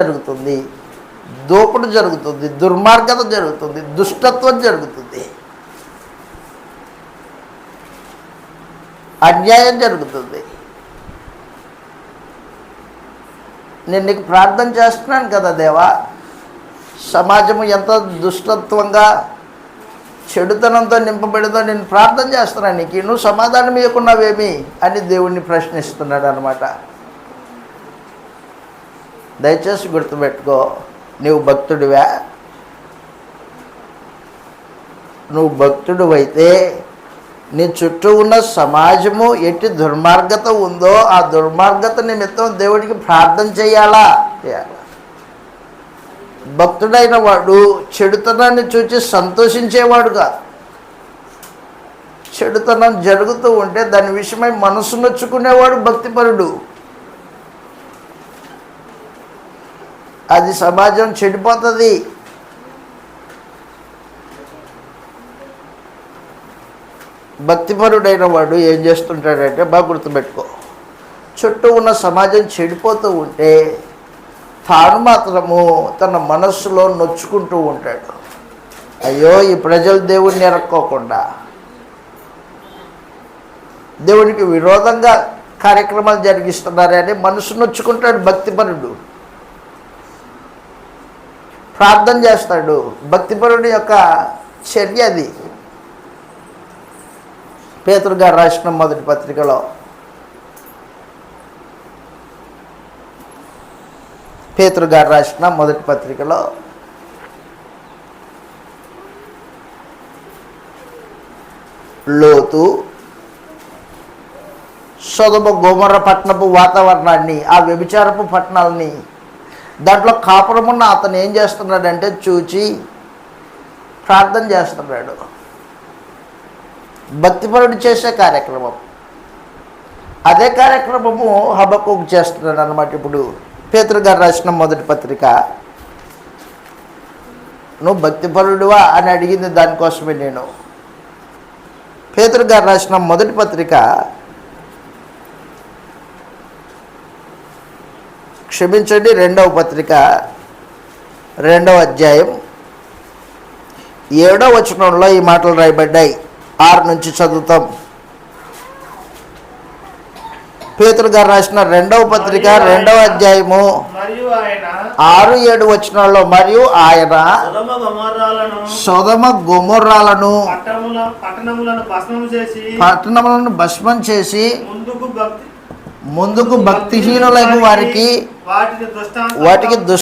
జరుగుతుంది. దోపుడు జరుగుతుంది దుర్మార్గత జరుగుతుంది దుష్టత్వం జరుగుతుంది. అన్యాయం జరుగుతుంది. నేను నీకు ప్రార్థన చేస్తున్నాను కదా దేవా. సమాజం ఎంత దుష్టత్వంగా చెడుతనంతో నింపబడిందో నేను ప్రార్థన చేస్తున్నాను నీకు. నువ్వు సమాధానం ఇవ్వకున్నావేమి అని దేవుణ్ణి ప్రశ్నిస్తున్నాడు అనమాట దయచేసి గుర్తుపెట్టుకో నువ్వు భక్తుడివా? నువ్వు భక్తుడు అయితే నీ చుట్టూ ఉన్న సమాజము ఎట్టి దుర్మార్గత ఉందో ఆ దుర్మార్గత నిమిత్తం దేవుడికి ప్రార్థన చేయాలా? చేయాలా. భక్తుడైన వాడు చెడుతనాన్ని చూచి సంతోషించేవాడు కాదు చెడుతనం జరుగుతూ ఉంటే దాని విషయమై మనసు నొచ్చుకునేవాడు భక్తిపరుడు. అది సమాజం చెడిపోతుంది. భక్తిపరుడైన వాడు ఏం చేస్తుంటాడంటే బాగా గుర్తుపెట్టుకో. చుట్టూ ఉన్న సమాజం చెడిపోతూ ఉంటే తాను మాత్రము తన మనస్సులో నొచ్చుకుంటూ ఉంటాడు. అయ్యో ఈ ప్రజలు దేవుణ్ణి ఎరక్కోకుండా. దేవునికి విరోధంగా కార్యక్రమాలు జరిగిస్తున్నారని మనసు నొచ్చుకుంటాడు భక్తిపరుడు. ప్రార్థన చేస్తాడు. భక్తిపరుడి యొక్క చర్య అది. పేతురు గారు రాసిన మొదటి పత్రికలో. పేతురు గారు రాసిన మొదటి పత్రికలో. లోతు సొదమ గోమర పట్టణపు వాతావరణాన్ని ఆ వ్యభిచారపు పట్టణాలని దాంట్లో కాపురమున్న అతను ఏం చేస్తున్నాడంటే చూచి ప్రార్థన చేస్తున్నాడు. భక్తిపరుడు చేసే కార్యక్రమం. అదే కార్యక్రమము హబకు చేస్తున్నాడు అనమాట ఇప్పుడు. పేతురు గారు రాసిన మొదటి పత్రిక. నువ్వు భక్తిపరుడువా? అని అడిగింది దానికోసమే నేను. పేతురు గారు రాసిన మొదటి పత్రిక క్షమించండి రెండవ పత్రిక రెండవ అధ్యాయం. ఏడవ వచనంలో ఈ మాటలు రాయబడ్డాయి. ఆరు నుంచి చదువుతాం. పేతురు గారు రాసిన రెండవ పత్రిక రెండవ అధ్యాయము. ఆరు ఏడు వచనాల్లో మరియు ఆయన సొదమ గుమర్రాలను పట్టణముల పట్టణములను భస్మం చేసి ముందుకు భక్తి ముందుకు భక్తిహీనులైన వారికి వాటికి దృష్టాంత వాటికి